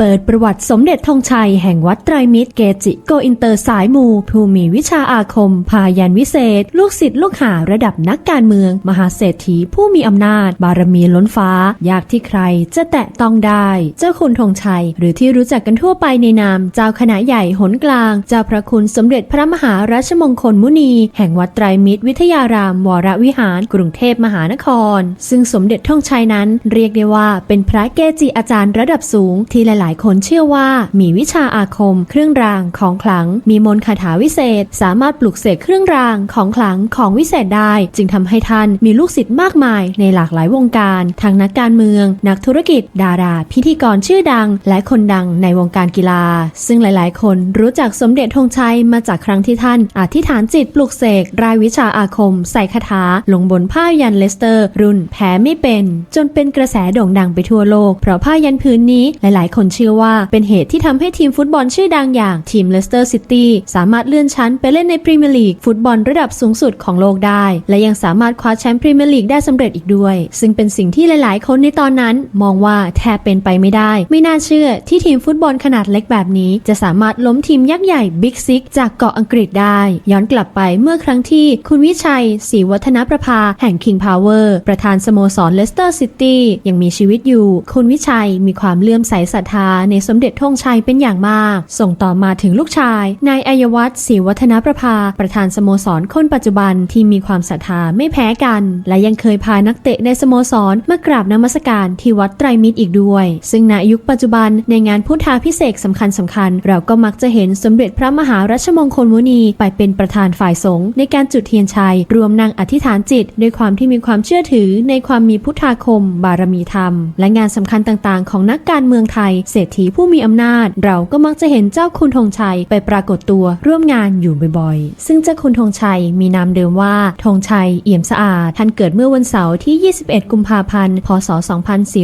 เปิดประวัติสมเด็จธงชัยแห่งวัดไตรมิตรเกจิโกอินเตอร์สายมูผู้มีวิชาอาคม พายันวิเศษ ลูกศิษย์ลูกหาระดับนักการเมือง มหาเศรษฐีผู้มีอำนาจ บารมีล้นฟ้า ยากที่ใครจะแตะต้องได้ เจ้าคุณธงชัย หรือที่รู้จักกันทั่วไปในนาม เจ้าคณะใหญ่หนกลาง เจ้าพระคุณสมเด็จพระมหารัชมงคลมุนี แห่งวัดไตรมิตรวิทยาราม วรวิหาร กรุงเทพมหานคร ซึ่งสมเด็จธงชัยนั้นเรียกได้ว่าเป็นพระเกจิอาจารย์ระดับสูงที่หลายๆคนเชื่อว่ามีวิชาอาคม เครื่องรางของขลัง มีมนต์คาถาวิเศษ สามารถปลุกเสกเครื่องรางของขลังของวิเศษได้ จึงทำให้ท่านมีลูกศิษย์มากมายในหลากหลายวงการทั้งนักการเมือง นักธุรกิจ ดารา พิธีกรชื่อดัง และคนดังในวงการกีฬา ซึ่งหลาย ๆ คนรู้จักสมเด็จธงชัยมาจากครั้งที่ท่าน อธิษฐานจิตปลุกเสกรายวิชาอาคม ใส่คาถาลงบนผ้ายันเลสเตอร์ รุ่นแพ้ไม่เป็น จนเป็นกระแสโด่งดังไปทั่วโลก เพราะผ้ายันพื้นนี้หลาย ๆ คนเชื่อว่าเป็นเหตุที่ทำให้ทีมฟุตบอลชื่อดังอย่างทีมเลสเตอร์ซิตี้สามารถเลื่อนชั้นไปเล่นในพรีเมียร์ลีกฟุตบอลระดับสูงสุดของโลกได้ และยังสามารถคว้าแชมป์พรีเมียร์ลีกได้สำเร็จอีกด้วย ซึ่งเป็นสิ่งที่หลาย ๆ คนในตอนนั้นมองว่าแทบเป็นไปไม่ได้ ไม่น่าเชื่อที่ทีมฟุตบอลขนาดเล็กแบบนี้ จะสามารถล้มทีมยักษ์ใหญ่บิ๊กซิกจากเกาะอังกฤษได้ ย้อนกลับไปเมื่อครั้งที่คุณวิชัยศรีวัฒนประภาแห่ง King Power ประธานสโมสรเลสเตอร์ซิตี้ยังมีชีวิตอยู่ คุณวิชัยมีความเลื่อมใสศรัทธาในสมเด็จธงชัยเป็นอย่างมาก ส่งต่อมาถึงลูกชาย นายอัยวัฒน์ศรีวัฒนประภา ประธานสโมสรคนปัจจุบันที่มีความศรัทธาไม่แพ้กัน และยังเคยพานักเตะในสโมสรมากราบนมัสการที่วัดไตรมิตรอีกด้วย ซึ่งในยุคปัจจุบันในงานพุทธาพิเศษกสำคัญสำคัญ เราก็มักจะเห็นสมเด็จพระมหารัชมงคลมุนีไปเป็นประธานฝ่ายสงฆ์ในการจุดเทียนชัย รวมนางอธิษฐานจิต ด้วยความที่มีความเชื่อถือในความมีพุทธาคม บารมีธรรม และงานสำคัญต่างๆ ของนักการเมืองไทยเศรษฐีผู้มีอำนาจ เราก็มักจะเห็นเจ้าคุณธงชัยไปปรากฏตัวร่วมงานอยู่บ่อยๆ ซึ่งเจ้าคุณธงชัยมีนามเดิมว่าธงชัยเอี่ยมสะอาด ท่านเกิดเมื่อวันเสาร์ที่ 21 กุมภาพันธ์ พศ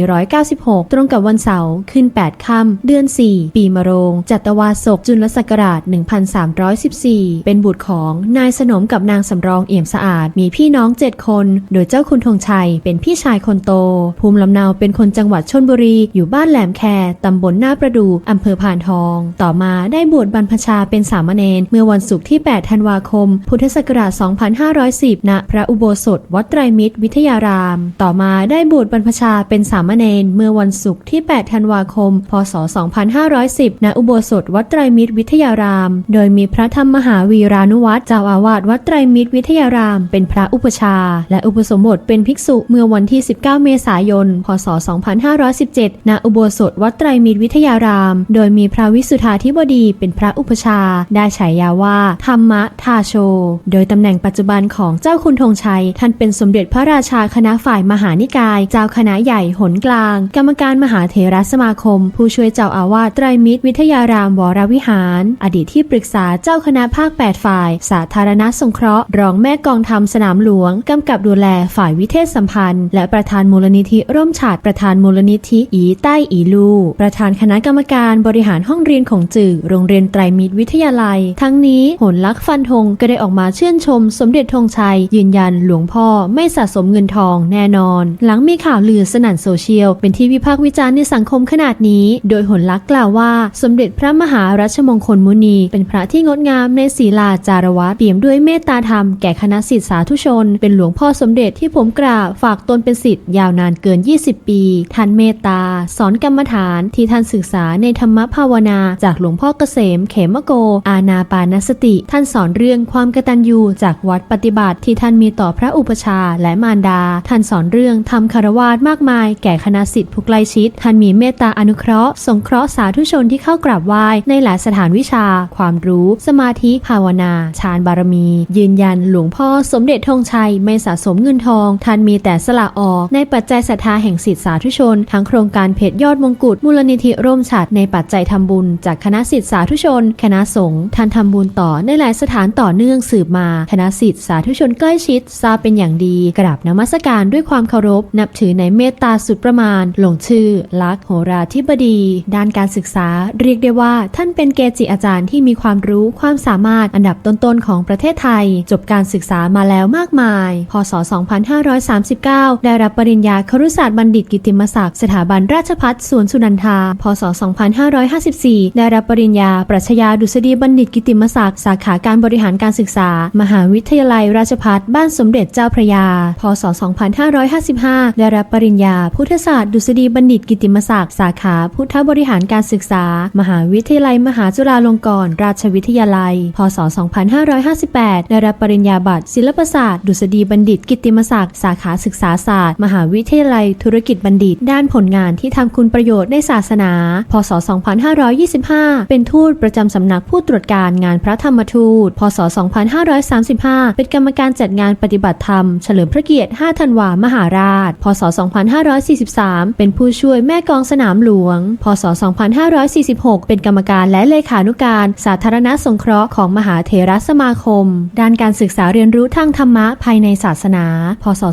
2496 ตรงกับวันเสาร์ขึ้น 8 ค่ำเดือน 4 ปีมะโรง จัตวาศกจุลศักราช 1314 เป็นบุตรของนายสนมกับนางสำรองเอี่ยมสะอาด มีพี่น้อง 7 คน โดยเจ้าคุณธงชัยเป็นพี่ชายคนโต ภูมิลำเนาเป็นคนจังหวัดชนบุรี อยู่บ้านแหลมแคตำบลหน้าประดูอำเภอพานทอง ต่อมาได้บวชบรรพชาเป็นสามเณรเมื่อวันศุกร์ที่ 8 ธันวาคม พุทธศักราช 2510 ณ พระอุโบสถ วัดไตรมิตร วิทยาราม ต่อมาได้บวชบรรพชาเป็นสามเณรเมื่อวันศุกร์ที่ 8 ธันวาคม พศ 2510 ณ อุโบสถ วัดไตรมิตร วิทยาราม โดยมีพระธรรมมหาวีรานุวัตรเจ้าอาวาสวัดไตรมิตร วิทยาราม เป็นพระอุปชา และอุปสมบทเป็นภิกษุเมื่อวันที่ 19 เมษายน พศ 2517 ณ อุโบสถ วัดไตรมิตรวิทยาราม โดยมีพระวิสุทธาธิบดีเป็นพระอุปชา ได้ฉายาว่า ธรรมะทาโช โดยตำแหน่งปัจจุบันของเจ้าคุณธงชัย ท่านเป็นสมเด็จพระราชาคณะฝ่ายมหานิกาย เจ้าคณะใหญ่หนกลาง กรรมการมหาเถรสมาคม ผู้ช่วยเจ้าอาวาสไตรมิตรวิทยารามวรวิหาร อดีตที่ปรึกษาเจ้าคณะภาค 8 ฝ่าย สาธารณสงเคราะห์ รองแม่กองทำสนามหลวง กำกับดูแลฝ่ายวิเทศสัมพันธ์ และประธานมูลนิธิร่มฉาดประธานมูลนิธิอีใต้อีลูประธานคณะกรรมการบริหารห้องเรียนของจื่อโรงเรียนไตรมิตรวิทยาลัย ทั้งนี้หนลักษ์ฟันธงก็ได้ออกมาชื่นชม สมเด็จธงชัย ยืนยันหลวงพ่อไม่สะสมเงินทองแน่นอน หลังมีข่าวลือสนั่นโซเชียล เป็นที่วิพากษ์วิจารณ์ในสังคมขนาดนี้ โดยหนลักษ์กล่าวว่า สมเด็จพระมหารัชมงคลมุนี เป็นพระที่งดงามในศีลาจารวะเปี่ยมด้วยเมตตาธรรมแก่คณะศิษย์สาธุชน เป็นหลวงพ่อสมเด็จที่ผมกราบฝากตนเป็นศิษย์ยาวนานเกิน 20 ปีท่านเมตตาสอนกรรมฐานที่ท่านศึกษาในธรรมภาวนาจากหลวงพ่อเกษม เขมโก อาณาปานสติ ท่านสอนเรื่องความกตัญญูจากวัดปฏิบัติที่ท่านมีต่อพระอุปชาและมารดา ท่านสอนเรื่องทำคารวาสมากมาย แก่คณะศิษย์ผู้ใกล้ชิด ท่านมีเมตตาอนุเคราะห์ สงเคราะห์สาธุชนที่เข้ากราบไหว้ในหลายสถานวิชา ความรู้สมาธิภาวนา ฌานบารมี ยืนยันหลวงพ่อสมเด็จธงชัยไม่สะสมเงินทอง ท่านมีแต่สละออกในปัจจัยศรัทธาแห่งศิษย์สาธุชน ทั้งโครงการเพจยอดมงกุฎมูลนิธิร่มฉัดในปัจจัยทำบุญ จากคณะศิษย์สาธุชน คณะสงฆ์ท่านทำบุญต่อในหลายสถานต่อเนื่องสืบมา คณะศิษย์สาธุชนใกล้ชิดทราบเป็นอย่างดี กราบนมัสการด้วยความเคารพ นับถือในเมตตาสุดประมาณ หลงชื่อ ลักษ์โหราธิบดี ด้านการศึกษา เรียกได้ว่า ท่านเป็นเกจิอาจารย์ที่มีความรู้ความสามารถอันดับต้นๆของประเทศไทย จบการศึกษามาแล้วมากมาย พศ 2539 ได้รับปริญญาครุศาสตร์บัณฑิตกิติมศักดิ์สถาบันราชภัฏสวนสุนันทาพศ 2554 ได้รับปริญญา ปรัชญาดุษฎีบัณฑิตกิติมศักดิ์สาขาการบริหารการศึกษา มหาวิทยาลัยราชภัฏบ้านสมเด็จเจ้าพระยา พศ 2555 ได้รับปริญญา พุทธศาสตร์ดุษฎีบัณฑิตกิติมศักดิ์สาขาพุทธบริหารการศึกษา มหาวิทยาลัย มหาจุฬาลงกรณราชวิทยาลัย พศ 2558 ได้รับปริญญาบัตรศิลปศาสตร์ ดุษฎีบัณฑิตกิตติมศักดิ์สาขาศึกษาศาสตร์ มหาวิทยาลัยธุรกิจบัณฑิต ด้านผลงานที่ทำคุณประโยชน์ในศาสนา พศ 2525 เป็นทูตประจำสำนักผู้ตรวจการงานพระธรรมทูต พศ 2535 เป็นกรรมการจัดงานปฏิบัติธรรม เฉลิมพระเกียรติ 5 ธันวามหาราช พศ 2543 เป็นผู้ช่วยแม่กองสนามหลวง พศ 2546 เป็นกรรมการและเลขานุการสาธารณสงเคราะห์ของมหาเถรสมาคม ด้านการศึกษาเรียนรู้ทางธรรมะภายในศาสนา พศ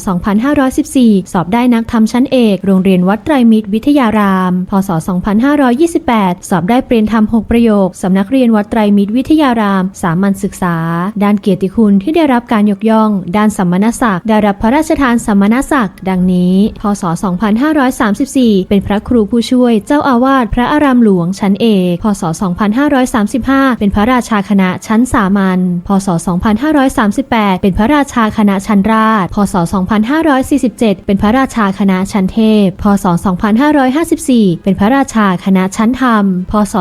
2514 สอบได้นักธรรมชั้นเอก โรงเรียนวัดไตรมิตรวิทยาราม พศ2528 สอบได้เปลี่ยนธรรม 6 ประโยค สำนักเรียนวัดไตรมิตรวิทยาราม สามัญศึกษา ด้านเกียรติคุณที่ได้รับการยกย่อง ด้านสัมมณศักดิ์ได้รับพระราชทานสัมมณศักดิ์ดังนี้ พศ 2534 เป็นพระครูผู้ช่วย เจ้าอาวาสพระอารามหลวงชั้นเอก พศ 2535 เป็นพระราชาคณะชั้นสามัญ พศ 2538 เป็นพระราชาคณะชั้นราช พศ 2547 เป็นพระราชาคณะชั้นเทพ พศ 2554 เป็นพระราราชาคณะชั้นธรรม พศ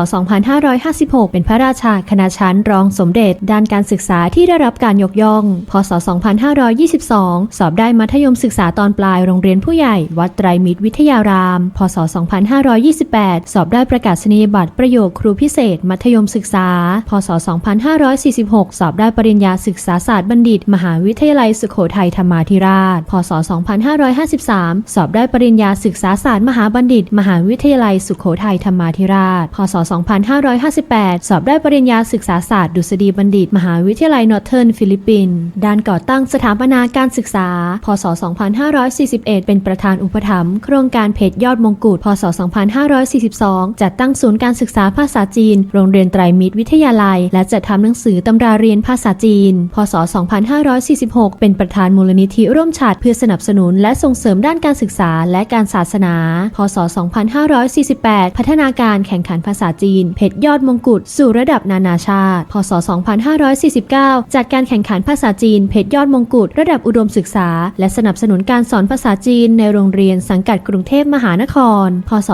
2556 เป็นพระราชาคณะชั้นรองสมเด็จ ด้านการศึกษาที่ได้รับการยกย่อง พศ 2522 สอบได้มัธยมศึกษาตอนปลายโรงเรียนผู้ใหญ่ วัดไตรมิตรวิทยาราม พศ 2528 สอบได้ประกาศนียบัตรประโยคครูพิเศษ มัธยมศึกษา พศ 2546 สอบได้ปริญญาศึกษาศาสตร์บัณฑิต มหาวิทยาลัยสุโขทัยธรรมาธิราช พศ 2553 สอบได้ปริญญาศึกษาศาสตร์มหาบัณฑิต มหาวิทยาลัยสุโขทัยธรรมาธิราช พศ 2558 สอบได้ปริญญาศึกษาศาสตร์ดุษฎีบัณฑิต มหาวิทยาลัยนอร์เทิร์นฟิลิปปินส์ด้านก่อตั้งสถาปนาการศึกษา พศ 2541 เป็นประธานอุปถัมภ์โครงการเพจยอดมงกุฎ พศ 2542 จัดตั้งศูนย์การศึกษาภาษาจีน โรงเรียนไตรมิตรวิทยาลัย และจัดทำหนังสือตำราเรียนภาษาจีน พศ 2546 เป็นประธานมูลนิธิร่วมชาติเพื่อสนับสนุนและส่งเสริมด้านการศึกษาและการศาสนา พศ18 พัฒนาการแข่งขันภาษาจีน เพจยอดมงกุฎสู่ระดับนานาชาติ พศ 2549 จัดการแข่งขันภาษาจีน เพจยอดมงกุฎระดับอุดมศึกษา และสนับสนุนการสอนภาษาจีนในโรงเรียนสังกัดกรุงเทพมหานคร พศ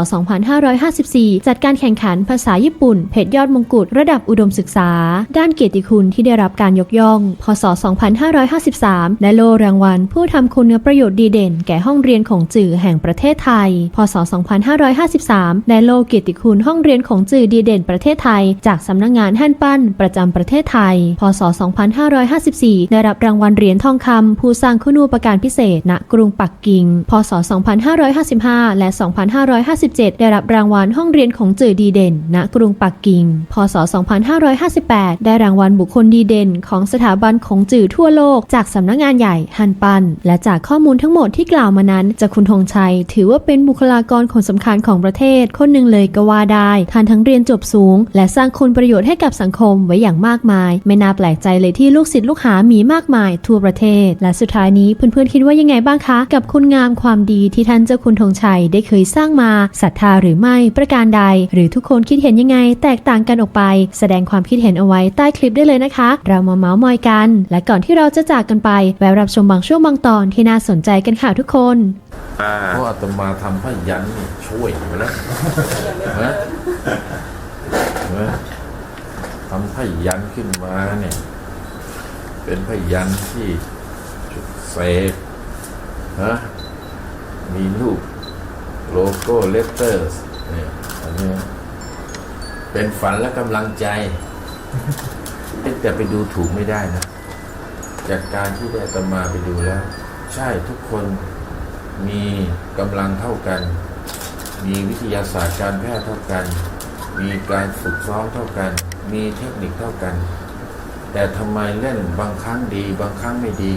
2554 จัดการแข่งขันภาษาญี่ปุ่น เพจยอดมงกุฎระดับอุดมศึกษา ด้านเกียรติคุณที่ได้รับการยกย่อง พศ 2553 และโลรางวัล ผู้ทำคุณประโยชน์ดีเด่น แก่ห้องเรียนของจื่อแห่งประเทศไทย พศ 2553และโลเกียรติคุณห้องเรียนของจื่อดีเด่นประเทศไทย จากสำนักงานแห่นปั้น ประจำประเทศไทย พศ 2554 ได้รับรางวัลเหรียญทองคำผู้สร้างคุณูปการพิเศษ ณ กรุงปักกิ่ง พศ 2555 และ 2557 ได้รับรางวัลห้องเรียนของจื่อดีเด่น ณ กรุงปักกิ่ง พศ 2558 ได้รางวัลบุคคลดีเด่น ของสถาบันของจื่อทั่วโลก จากสำนักงานใหญ่ฮันปันและจากข้อมูลทั้งหมดที่กล่าวมานั้นจะคุณธงชัย ถือว่าเป็นบุคลากรคนสำคัญของประเทศคนหนึ่งเลยก็ว่าได้ท่านทั้งเรียนจบสูง และสร้างคุณประโยชน์ให้กับสังคมไว้อย่างมากมาย ไม่น่าแปลกใจเลยที่ลูกศิษย์ลูกหามีมากมายทั่วประเทศ และสุดท้ายนี้เพื่อนๆคิดว่ายังไงบ้างคะ กับคุณงามความดีที่ท่านเจ้าคุณธงชัยได้เคยสร้างมาศรัทธาหรือไม่ประการใด หรือทุกคนคิดเห็นยังไง แตกต่างกันออกไป แสดงความคิดเห็นเอาไว้ใต้คลิปได้เลยนะคะ เรามาเมาส์มอยกัน และก่อนที่เราจะจากกันไปแวะรับชมบางช่วงบางตอนที่น่าสนใจกันค่ะทุกคน อ่าเพราะอาตมาทำพยันนี่ช่วยมาแล้วนะนะทำพยันขึ้นมาเนี่ย เป็นพยันที่จุดเสกนะมีรูปโลโก้เลตเตอร์เนี่ยอันเนี้ยเป็นฝันและกำลังใจแต่ไปดูถูกไม่ได้นะ จากการที่ได้อาตมาไปดูแล้ว ใช่ทุกคน มีกำลังเท่ากัน มีวิทยาศาสตร์การแพทย์เท่ากัน มีการฝึกซ้อมเท่ากัน มีเทคนิคเท่ากัน แต่ทำไมเล่นบางครั้งดีบางครั้งไม่ดี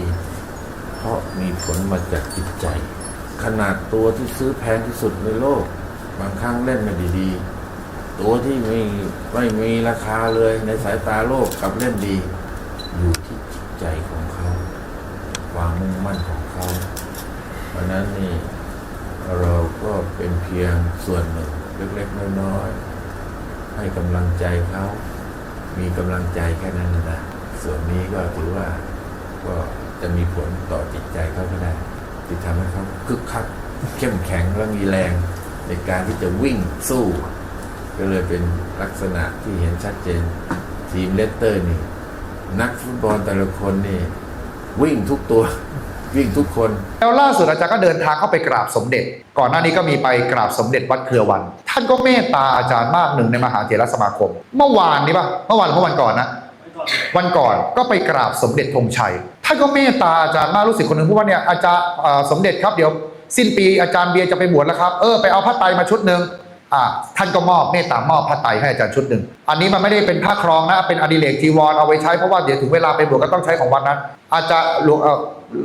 เพราะมีผลมาจากจิตใจ ขนาดตัวที่ซื้อแพงที่สุดในโลก บางครั้งเล่นไม่ดีๆตัวที่ไม่ไม่มีราคาเลยในสายตาโลกกับเล่นดี อยู่ที่จิตใจของเขา ความมุ่งมั่นของเขา เพราะฉะนั้นนี่เราก็เป็นเพียงส่วนหนึ่งเล็กๆน้อยๆให้กำลังใจเขามีกำลังใจแค่นั้นนะส่วนนี้ก็ถือว่าก็จะมีผลต่อจิตใจเขาก็ได้ที่ทำให้เขาคึกคักเข้มแข็งและมีแรง ในการที่จะวิ่งสู้ ก็เลยเป็นลักษณะที่เห็นชัดเจน ทีมเลสเตอร์นี่ นักฟุตบอลแต่ละคนนี่ วิ่งทุกตัว วิ่งทุกคน แล้วล่าสุดอาจารย์ก็เดินทางเข้าไปกราบสมเด็จ ก่อนหน้านี้ก็มีไปกราบสมเด็จวัดเครือวัน ท่านก็เมตตาอาจารย์มากหนึ่งในมหาเถรสมาคม เมื่อวานนี้ปะเมื่อวานเมื่อวันก่อนนะวันก่อนก็ไปกราบสมเด็จธงชัย ท่านก็เมตตาอาจารย์มากรู้สึกคนหนึ่งพูดว่าเนี่ยอาจารย์สมเด็จครับเดี๋ยว สิ้นปีอาจารย์เบียร์จะไปบวชแล้วครับเออไปเอาผ้าไตรมาชุดหนึ่ง อ่าท่านก็มอบเมตตามอบผ้าไตรให้อาจารย์ชุดหนึ่ง อันนี้มันไม่ได้เป็นผ้าครองนะ เป็นอดิเรกจีวรเอาไว้ใช้เพราะว่าเดี๋ยวถึงเวลาไปบวชก็ต้องใช้ของวันนั้น อาจจะหลวง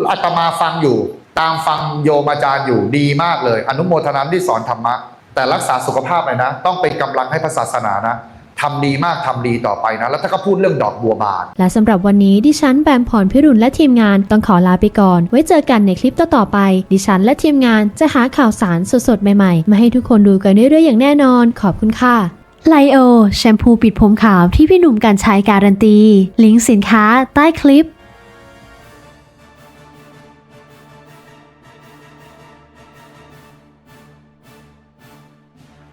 อาตมาฟังอยู่ ตามฟังโยมอาจารย์อยู่ดีมากเลย อนุโมทนาที่สอนธรรมะ แต่รักษาสุขภาพหน่อยนะ ต้องเป็นกำลังให้พระศาสนานะ ทำดีมากทำดีต่อไปนะ แล้วถ้าก็พูดเรื่องดอกบัวบาน และสำหรับวันนี้ดิฉันแบมพรพิรุณและทีมงานต้องขอลาไปก่อน ไว้เจอกันในคลิปต่อๆไป ดิฉันและทีมงานจะหาข่าวสารสดๆ ใหม่ๆ มาให้ทุกคนดูกันเรื่อยๆ อย่างแน่นอน ขอบคุณค่ะไลโอ แชมพูปิดผมขาวที่พี่หนุ่มกันใช้การันตี ลิงก์สินค้าใต้คลิป